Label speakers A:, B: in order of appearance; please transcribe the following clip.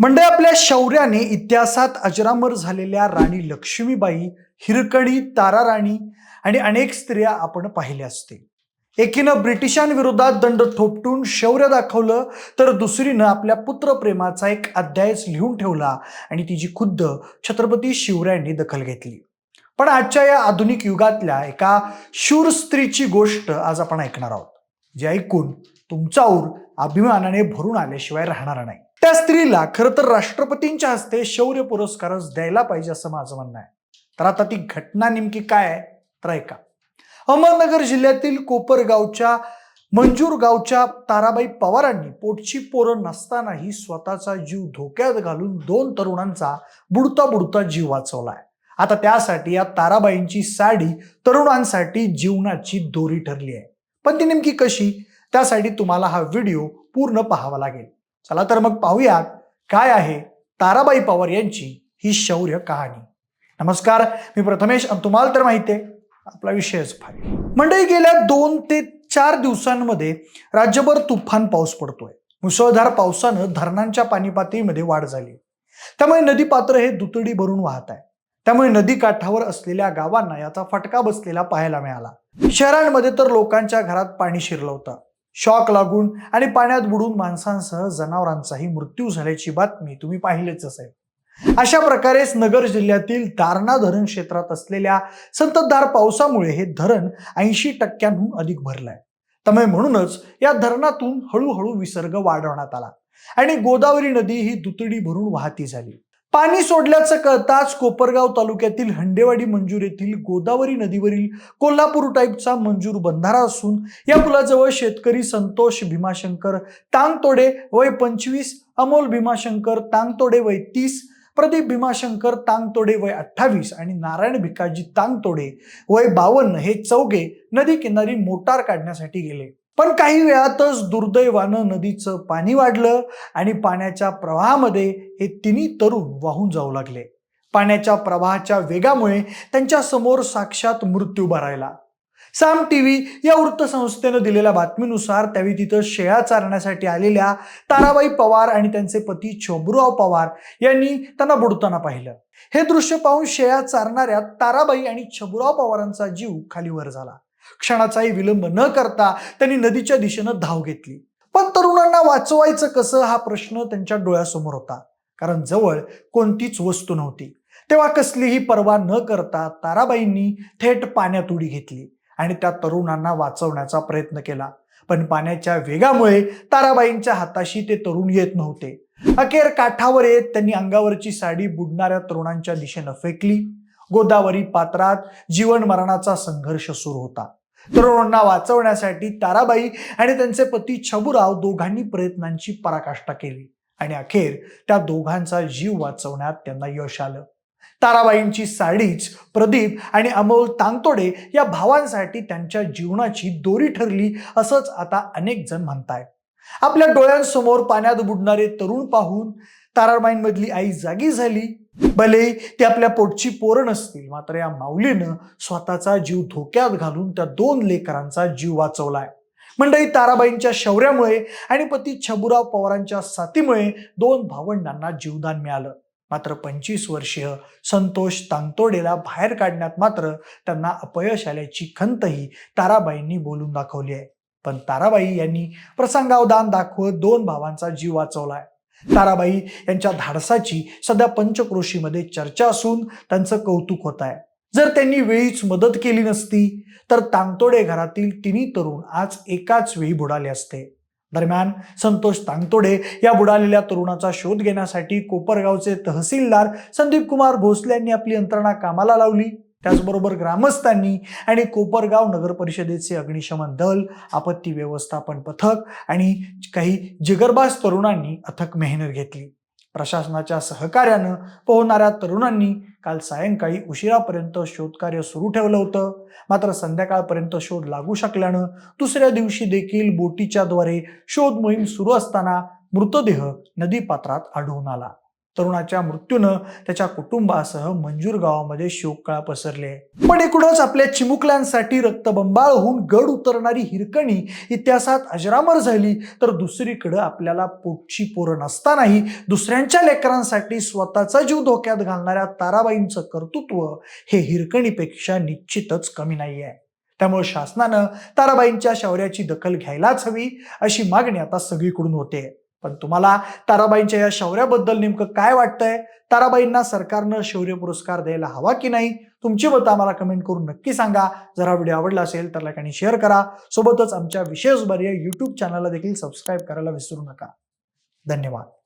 A: म्हणजे आपल्या शौर्याने इतिहासात अजरामर झालेल्या राणी लक्ष्मीबाई हिरकणी तारा राणी आणि अनेक स्त्रिया आपण पाहिल्या असतील एकीनं ब्रिटिशांविरोधात दंड थोपटून शौर्य दाखवलं तर दुसरीनं आपल्या पुत्रप्रेमाचा एक अध्यायच लिहून ठेवला आणि तिची खुद्द छत्रपती शिवरायांनी दखल घेतली. पण आजच्या या आधुनिक युगातल्या एका शूर स्त्रीची गोष्ट आज आपण ऐकणार आहोत. जे ऐकून तुमचा ऊर अभिमानाने भरून आल्याशिवाय राहणार नाही. त्या स्त्रीला खरं तर राष्ट्रपतींच्या हस्ते शौर्य पुरस्कारच द्यायला पाहिजे असं माझं म्हणणं आहे. तर आता ती घटना नेमकी काय आहे? तर ऐका. अहमदनगर जिल्ह्यातील कोपरगावच्या मंजूर गावच्या ताराबाई पवारांनी पोटची पोरं नसतानाही स्वतःचा जीव धोक्यात घालून दोन तरुणांचा बुडता बुडता जीव वाचवलाय. आता त्यासाठी या ताराबाईंची साडी तरुणांसाठी जीवनाची दोरी ठरली आहे. पण ती नेमकी कशी? त्यासाठी तुम्हाला हा व्हिडिओ पूर्ण पाहावा लागेल. चला तर मग पाहूयात काय आहे ताराबाई पवार यांची ही शौर्य कहाणी. नमस्कार मी प्रथमेश तुम्हाला तर माहिती आहे आपला विषयच फार मंडळी गेल्या दोन ते चार दिवसांमध्ये राज्यभर तुफान पाऊस पडतोय. मुसळधार पावसानं धरणांच्या पाणी पातळीमध्ये वाढ झाली. त्यामुळे नदीपात्र हे दुतडी भरून वाहत आहे. त्यामुळे नदी काठावर असलेल्या गावांना याचा फटका बसलेला पाहायला मिळाला. शहरांमध्ये तर लोकांच्या घरात पाणी शिरलं होतं. शॉक लागून आणि पाण्यात बुडून माणसांसह जनावरांचाही मृत्यू झाल्याची बातमी तुम्ही पाहिलेच असेल. अशा प्रकारेच नगर जिल्ह्यातील दारणा धरण क्षेत्रात असलेल्या संततधार पावसामुळे हे धरण ऐंशी टक्क्यांहून अधिक भरलंय. त्यामुळे म्हणूनच या धरणातून हळूहळू विसर्ग वाढवण्यात आला आणि गोदावरी नदी ही दुतडी भरून वाहती झाली. पाणी सोडल्याचं कळताच कोपरगाव तालुक्यातील हंडेवाडी मंजूर येथील गोदावरी नदीवरील कोल्हापूर टाईपचा मंजूर बंधारा असून या पुलाजवळ शेतकरी संतोष भीमाशंकर तांगतोडे वय पंचवीस अमोल भीमाशंकर तांगतोडे वय तीस प्रदीप भीमाशंकर तांगतोडे वय अठ्ठावीस आणि नारायण भिकाजी तांगतोडे वय बावन्न हे चौघे नदी किनारी मोटार काढण्यासाठी गेले. पण काही वेळातच दुर्दैवानं नदीचं पाणी वाढलं आणि पाण्याच्या प्रवाहामध्ये हे तिन्ही तरुण वाहून जाऊ लागले. पाण्याच्या प्रवाहाच्या वेगामुळे त्यांच्यासमोर साक्षात मृत्यू भरायला साम टीव्ही या वृत्तसंस्थेनं दिलेल्या बातमीनुसार त्यावेळी तिथं शेळ्या चारण्यासाठी आलेल्या ताराबाई पवार आणि त्यांचे पती शोभूराव पवार यांनी त्यांना बुडताना पाहिलं. हे दृश्य पाहून शेळ्या चारणाऱ्या ताराबाई आणि छबुराव पवारांचा जीव खाली वर झाला. क्षणाचाही विलंब न करता त्यांनी नदीच्या दिशेनं धाव घेतली. पण तरुणांना वाचवायचं कसं हा प्रश्न त्यांच्या डोळ्यासमोर होता. कारण जवळ कोणतीच वस्तू नव्हती. तेव्हा कसलीही पर्वा न करता ताराबाईंनी थेट पाण्यात उडी घेतली आणि त्या तरुणांना वाचवण्याचा प्रयत्न केला. पण पाण्याच्या वेगामुळे ताराबाईंच्या हाताशी ते तरुण येत नव्हते. अखेर काठावर येत त्यांनी अंगावरची साडी बुडणाऱ्या तरुणांच्या दिशेनं फेकली. गोदावरी पात्रात जीवन मरणाचा संघर्ष सुरू होता. तरुणांना वाचवण्यासाठी ताराबाई आणि त्यांचे पती छबुराव दोघांनी प्रयत्नांची पराकाष्ठा केली. आणि अखेर त्या दोघांचा जीव वाचवण्यात त्यांना यश आलं. ताराबाईंची साडीच प्रदीप आणि अमोल तांगतोडे या भावांसाठी त्यांच्या जीवनाची दोरी ठरली असंच आता अनेक जण म्हणतायत. आपल्या डोळ्यांसमोर पाण्यात बुडणारे तरुण पाहून ताराबाईंमधली आई जागी झाली. भले ते आपल्या पोटची पोरण असतील मात्र या माऊलीनं स्वतःचा जीव धोक्यात घालून त्या दोन लेकरांचा जीव वाचवलाय. मंडळी ताराबाईंच्या शौर्यामुळे आणि पती छबुराव पवारांच्या साथीमुळे दोन भावंडांना जीवदान मिळालं. मात्र पंचवीस वर्षीय संतोष तांतोडेला बाहेर काढण्यात मात्र त्यांना अपयश आल्याची खंतही ताराबाईंनी बोलून दाखवली आहे. पण ताराबाई यांनी प्रसंगावदान दाखवत दोन भावांचा जीव वाचवलाय. ताराबाई यांच्या धाडसाची सध्या पंचक्रोशीमध्ये चर्चा असून त्यांचं कौतुक होत आहे. जर त्यांनी वेळीच मदत केली नसती तर तांतोडे घरातील तिन्ही तरुण आज एकाच वेळी बुडाले असते. दरम्यान संतोष तांगतोडे या बुडालेल्या तरुणाचा शोध घेण्यासाठी कोपरगावचे तहसीलदार संदीप कुमार भोसले यांनी आपली यंत्रणा कामाला लावली. त्याचबरोबर ग्रामस्थांनी आणि कोपरगाव नगर परिषदेचे अग्निशमन दल आपत्ती व्यवस्थापन पथक आणि काही जिगरबाज तरुणांनी अथक मेहनत घेतली. प्रशासनाच्या सहकार्यानं पोहणाऱ्या तरुणांनी काल सायंकाळी उशिरापर्यंत शोधकार्य सुरू ठेवलं होतं. मात्र संध्याकाळपर्यंत शोध लागू शकल्यानं दुसऱ्या दिवशी देखील बोटीच्या द्वारे शोध मोहीम सुरू असताना मृतदेह नदीपात्रात आढळून आला. तरुणाच्या मृत्यूनं त्याच्या कुटुंबासह मंजूर गावामध्ये शोककळा पसरले. पण एकूणच आपल्या चिमुकल्यांसाठी रक्तबंबाळ होऊन गड उतरणारी हिरकणी इतिहासात अजरामर झाली तर दुसरीकडं आपल्याला पोटची पोरं नसतानाही दुसऱ्यांच्या लेकरांसाठी स्वतःचा जीव धोक्यात घालणाऱ्या ताराबाईंचं कर्तृत्व हे हिरकणीपेक्षा निश्चितच कमी नाही आहे त्यामुळे शासनानं ताराबाईंच्या शौर्याची दखल घ्यायलाच हवी अशी मागणी आता सगळीकडून होते. पण तुम्हाला ताराबाईंच्या या शौर्याबद्दल नेमकं काय वाटतंय? ताराबाईंना सरकारनं शौर्य पुरस्कार द्यायला हवा की नाही? तुमची मतं आम्हाला कमेंट करून नक्की सांगा. जर हा व्हिडिओ आवडला असेल तर लाईक आणि शेअर करा. सोबतच आमच्या विशेष बरी युट्यूब चॅनलला देखील सबस्क्राईब करायला विसरू नका. धन्यवाद.